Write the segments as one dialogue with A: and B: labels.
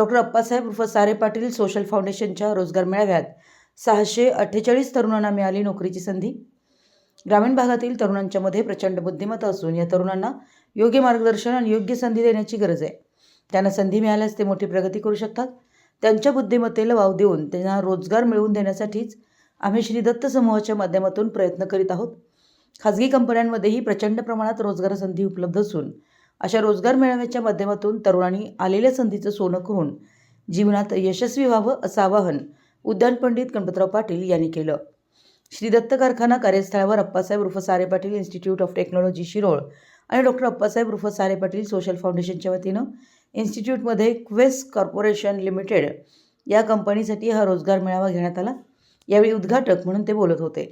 A: Doctor Appasaheb उर्फ Sare Patil social फाउंडेशनच्या रोजगार मेळाव्यात सहाशे अठ्ठेचाळीस तरुणांना मिळाली नोकरीची संधी. ग्रामीण भागातील तरुणांच्यामध्ये प्रचंड बुद्धिमत्ता असून या तरुणांना योग्य मार्गदर्शन आणि योग्य संधी देण्याची गरज आहे. त्यांना संधी मिळाल्यास ते मोठी प्रगती करू शकतात. त्यांच्या बुद्धिमत्तेला वाव देऊन त्यांना रोजगार मिळवून देण्यासाठीच आम्ही श्री दत्त समूहाच्या माध्यमातून प्रयत्न करीत आहोत. खाजगी कंपन्यांमध्येही प्रचंड प्रमाणात रोजगार संधी उपलब्ध असून अशा रोजगार मेळाव्याच्या माध्यमातून तरुणांनी आलेल्या संधीचं सोनं करून जीवनात यशस्वी व्हावं असं आवाहन उद्यान पंडित गणपतराव पाटील यांनी केलं. श्री दत्त कारखाना कार्यस्थळावर अप्पासाहेब उर्फ Sare Patil institute of technology Shirol आणि डॉक्टर अप्पासाहेब उर्फ सारे पाटील सोशल फाउंडेशनच्या वतीनं इन्स्टिट्यूटमध्ये क्वेस्ट कॉर्पोरेशन लिमिटेड या कंपनीसाठी हा रोजगार मेळावा घेण्यात आला. यावेळी उद्घाटक म्हणून ते बोलत होते.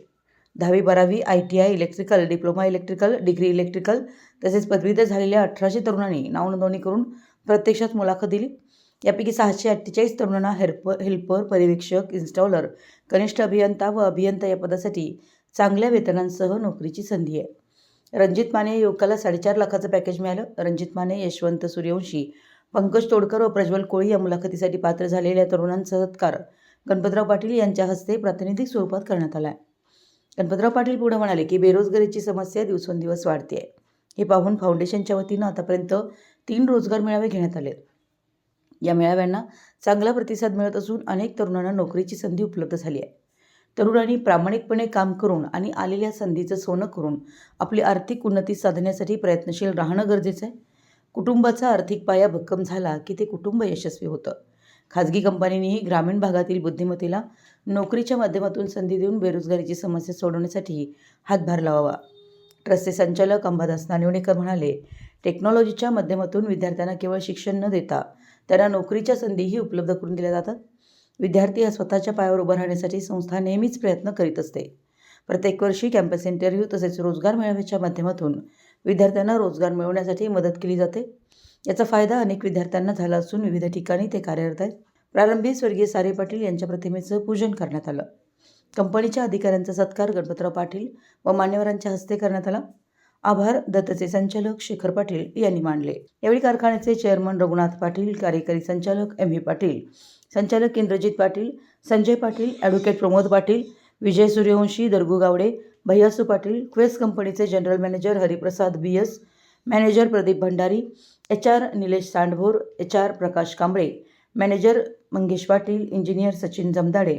A: दहावी बारावी I T I electrical diploma electrical degree electrical तसेच पदवीधर झालेल्या अठराशे तरुणांनी नावनोंदणी करून प्रत्यक्षात मुलाखत दिली. यापैकी सहाशे अठ्ठेचाळीस तरुणांना हेल्प हेल्पर पर्यवेक्षक इन्स्टॉलर कनिष्ठ अभियंता व अभियंता या पदासाठी चांगल्या वेतनांसह नोकरीची संधी आहे. रणजित माने युवकाला साडेचार लाखाचं पॅकेज मिळालं. रणजित माने यशवंत सूर्यवंशी पंकज तोडकर व प्रज्वल कोळी या मुलाखतीसाठी पात्र झालेल्या तरुणांचा सत्कार गणपतराव पाटील यांच्या हस्ते प्रातिनिधिक स्वरूपात करण्यात आला आहे. गणपतराव पाटील पुढे म्हणाले की बेरोजगारीची समस्या दिवसेंदिवस वाढते आहे हे पाहून फाउंडेशनच्या वतीनं आतापर्यंत तीन रोजगार मेळावे घेण्यात आले या मेळाव्यांना चांगला प्रतिसाद मिळत असून अनेक तरुणांना नोकरीची संधी उपलब्ध झाली आहे. तरुणांनी प्रामाणिकपणे काम करून आणि आलेल्या संधीचं सोनं करून आपली आर्थिक उन्नती साधण्यासाठी प्रयत्नशील राहणं गरजेचं आहे. कुटुंबाचा आर्थिक पाया भक्कम झाला की ते कुटुंब यशस्वी होतं. खाजगी कंपनींनीही ग्रामीण भागातील बुद्धिमत्तेला नोकरीच्या माध्यमातून संधी देऊन बेरोजगारीची समस्या सोडवण्यासाठी हातभार लावावा. ट्रस्टचे संचालक अंबादास नानिवणेकर म्हणाले टेक्नॉलॉजीच्या माध्यमातून विद्यार्थ्यांना केवळ शिक्षण न देता त्यांना नोकरीच्या संधीही उपलब्ध करून दिल्या जातात. विद्यार्थी हा स्वतःच्या पायावर उभं राहण्यासाठी संस्था नेहमीच प्रयत्न करीत असते. प्रत्येक वर्षी कॅम्पस इंटरव्ह्यू तसेच रोजगार मेळाव्याच्या माध्यमातून विद्यार्थ्यांना रोजगार मिळवण्यासाठी मदत केली जाते. याचा फायदा अनेक विद्यार्थ्यांना झाला असून विविध ठिकाणी ते कार्यरत आहेत. प्रारंभी स्वर्गीय सारे पाटील यांच्या प्रतिमेचं पूजन करण्यात आलं. कंपनीच्या अधिकाऱ्यांचा सत्कार गणपतराव पाटील व मान्यवरांच्या हस्ते करण्यात आला. आभार दत्तचे संचालक शेखर पाटील यांनी मानले. यावेळी कारखान्याचे चेअरमन रघुनाथ पाटील कार्यकारी संचालक एम व्ही पाटील संचालक इंद्रजित पाटील संजय पाटील ॲडव्होकेट प्रमोद पाटील विजय सूर्यवंशी दर्गू गावडे भैयासू पाटील क्वेस कंपनीचे general manager Hariprasad B S manager Pradeep Bhandari H R Nilesh Sandbhor H R Prakash Kamble manager Mangesh Patil engineer Sachin Jamdade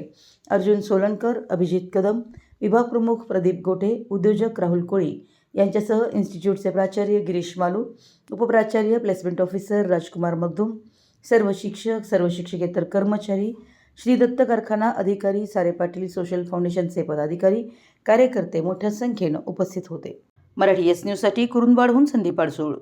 A: Arjun Solankar Abhijit Kadam विभाग प्रमुख प्रदीप गोटे उद्योजक राहुल कोळी यांच्यासह इन्स्टिट्यूटचे प्राचार्य गिरीश मालू उपप्राचार्य प्लेसमेंट ऑफिसर राजकुमार मगदूम सर्व शिक्षक सर्व शिक्षकेतर कर्मचारी श्री दत्त कारखाना अधिकारी सारे पाटील सोशल फाउंडेशनचे पदाधिकारी कार्यकर्ते मोठ्या संख्येनं उपस्थित होते. मराठी एस न्यूजसाठी कुरुंदवाडहून संदीप अडसूळ